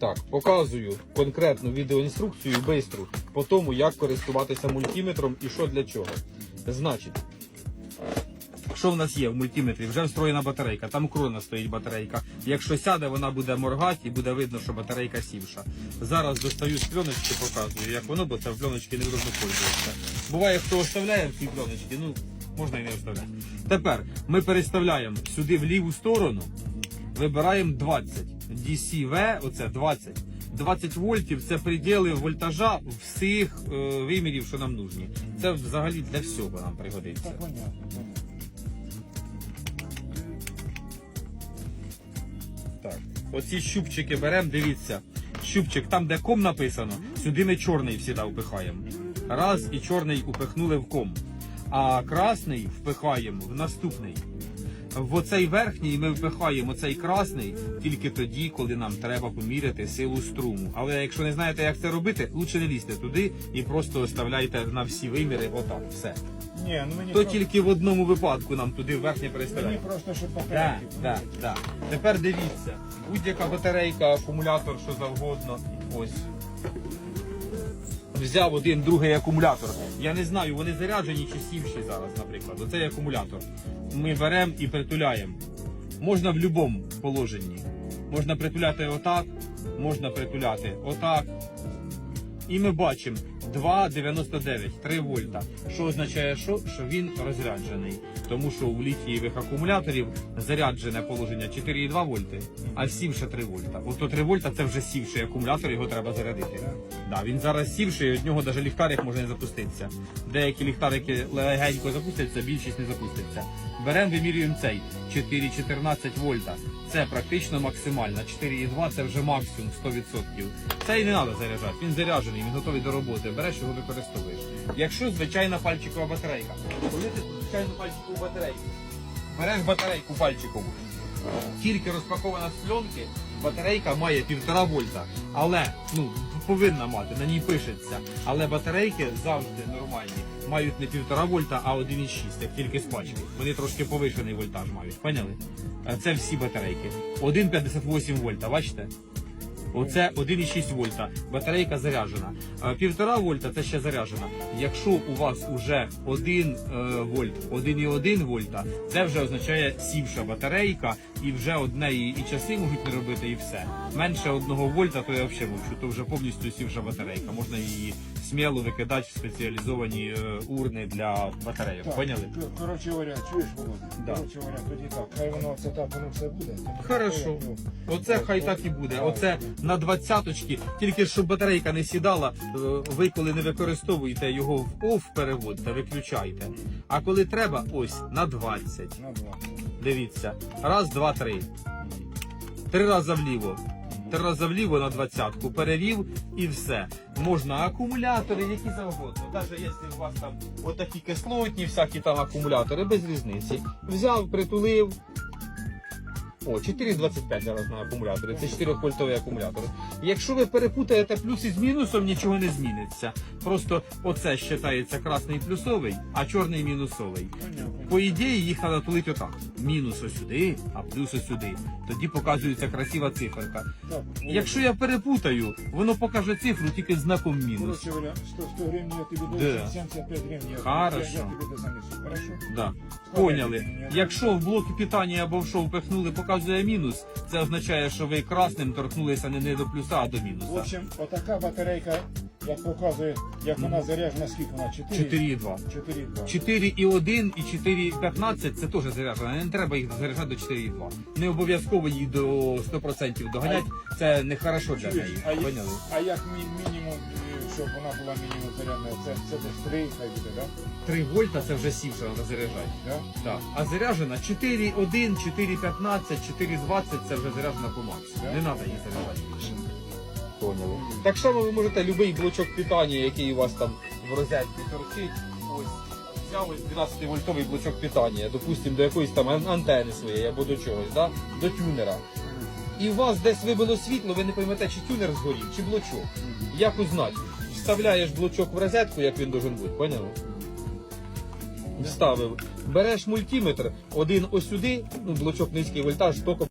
Так, показую конкретну відеоінструкцію бистру по тому, як користуватися мультиметром і що для чого. Значить, що в нас є в мультиметрі? Вже встроєна батарейка, там крона стоїть батарейка. Якщо сяде, вона буде моргати і буде видно, що батарейка сівша. Зараз достаю з пленочки, показую, як воно, бо це в пленочки не можна пользуватися. Буває, хто оставляє в цій пленочці, ну можна і не оставляти. Тепер ми переставляємо сюди в ліву сторону, вибираємо 20. DCV, оце 20. 20 вольтів це приділи вольтажа всіх е, вимірів, що нам нужні. Це взагалі для всього нам пригодиться. Так. Оці щупчики беремо, дивіться. Щупчик, там, де ком написано, сюди ми чорний всіда впихаємо. Раз і чорний упихнули в ком. А красний впихаємо в наступний. В оцей верхній ми впихаємо цей красний тільки тоді, коли нам треба поміряти силу струму. Але якщо не знаєте, як це робити, лучше не лізьте туди і просто оставляйте на всі виміри отак. Все. Ні, ну мені То просто, тільки в одному випадку нам туди верхнє мені переставляємо. просто, щоб Так, батарейки. так, так. Тепер дивіться, будь-яка батарейка, акумулятор, що завгодно. Ось. Взяв один другий акумулятор. Я не знаю, вони заряджені чи сівші зараз, наприклад. Оцей акумулятор. Ми беремо і притуляємо. Можна в будь-якому положенні. Можна притуляти отак, можна притуляти отак. І ми бачимо 2,99, 3 вольта. Що означає, що? що він розряджений. Тому що у літієвих акумуляторів заряджене положення 4,2 вольти, а сівше 3 вольта. Ото 3 вольта це вже сівший акумулятор, його треба зарядити. Да, він зараз сівший, від нього навіть ліхтарик може не запуститися. Деякі ліхтарики легенько запустяться, більшість не запуститься. Беремо, вимірюємо цей 4,14 вольта. Це практично максимально. 4,2 це вже максимум 100%. Цей не треба заряджати, він заряджений, він готовий до роботи. Береш його використовуєш. Якщо звичайна пальчикова батарейка, коли ти звичайну пальчикову батарейку, береш батарейку пальчикову, тільки розпакована з пленки, батарейка має 1,5 вольта. Але ну повинна мати, на ній пишеться. Але батарейки завжди нормальні. Мають не 1,5 вольта, а 1,6, як тільки з пачки. Вони трошки повишений вольтаж мають. Поняли? Е, Це всі батарейки. 1,58 вольта, бачите? Оце 1,6 вольта. Батарейка заряджена. Е, Півтора вольта це ще заряджена. Якщо у вас уже 1 е, вольт, 1,1 вольта, це вже означає сівша батарейка, і вже одне і, і часи можуть не робити, і все. Менше 1 вольта, то я взагалі мовчу, то вже повністю сівша батарейка. Можна її сміло викидати в спеціалізовані е, урни для батарейок. Так, Поняли? Коротше говоря, чуєш, Володя? Да. Коротше говоря, тоді так, хай воно це так, воно все буде. Хорошо. Ну, Оце хай так і буде. Оце на двадцяточки. Тільки щоб батарейка не сідала, е, ви коли не використовуєте його в оф переводите, виключайте. А коли треба, ось на 20. На два. Дивіться. Раз, два, три. Три рази вліво. Три рази вліво на двадцятку. Перевів і все. Можна акумулятори, які завгодно. Навіть якщо у вас там отакі кислотні, всякі там акумулятори, без різниці. Взяв, притулив. О, 4,25 зараз на акумуляторі. Це 4 вольтовий акумулятор. Якщо ви перепутаєте плюс із мінусом, нічого не зміниться. Просто оце вважається красний плюсовий, а чорний мінусовий. По ідеї їх треба тулити отак. Мінус ось сюди, а плюс ось сюди. Тоді показується красива циферка. Якщо я перепутаю, воно покаже цифру тільки знаком мінус. Говоря, 100, 100 гривень я тобі даю, 75 гривень я, тобі дозанесу. Хорошо? Да. Поняли. Якщо в блок питання або в що впихнули, показує мінус, це означає, що ви красним торкнулися не, не до плюса, а до В мінуса. общем, отака батарейка, як показує, як вона заряджена, скільки вона? 4? 4,2. 4,2. 4,1 і 4,15 це теж заряджено. Не треба їх заряджати до 4,2. Не обов'язково її до 100% доганяти. Це не хорошо для неї. а, як- Поняли? а як мі- мінімум, щоб вона була мінімум зарядна, це, це десь 3 хай буде, так? 3 вольта це вже сівша треба заряджати. Да? Так. А заряджена 4,1, 4,15, 4,20 це вже заряджена по максимуму. Да? Не треба її заряджати більше. Поняли. Так само ви можете будь-який блочок питання, який у вас там в розетці торчить. Ось взяв ось 12 вольтовий блочок питання, допустимо, до якоїсь там ан- антени своєї або до чогось, да? до тюнера. І у вас десь вибило світло, ви не поймете, чи тюнер згорів, чи блочок. Як узнати? Вставляєш блочок в розетку, як він должен бути, поняли? Вставив. Береш мультиметр, один ось сюди, ну, блочок низький вольтаж, током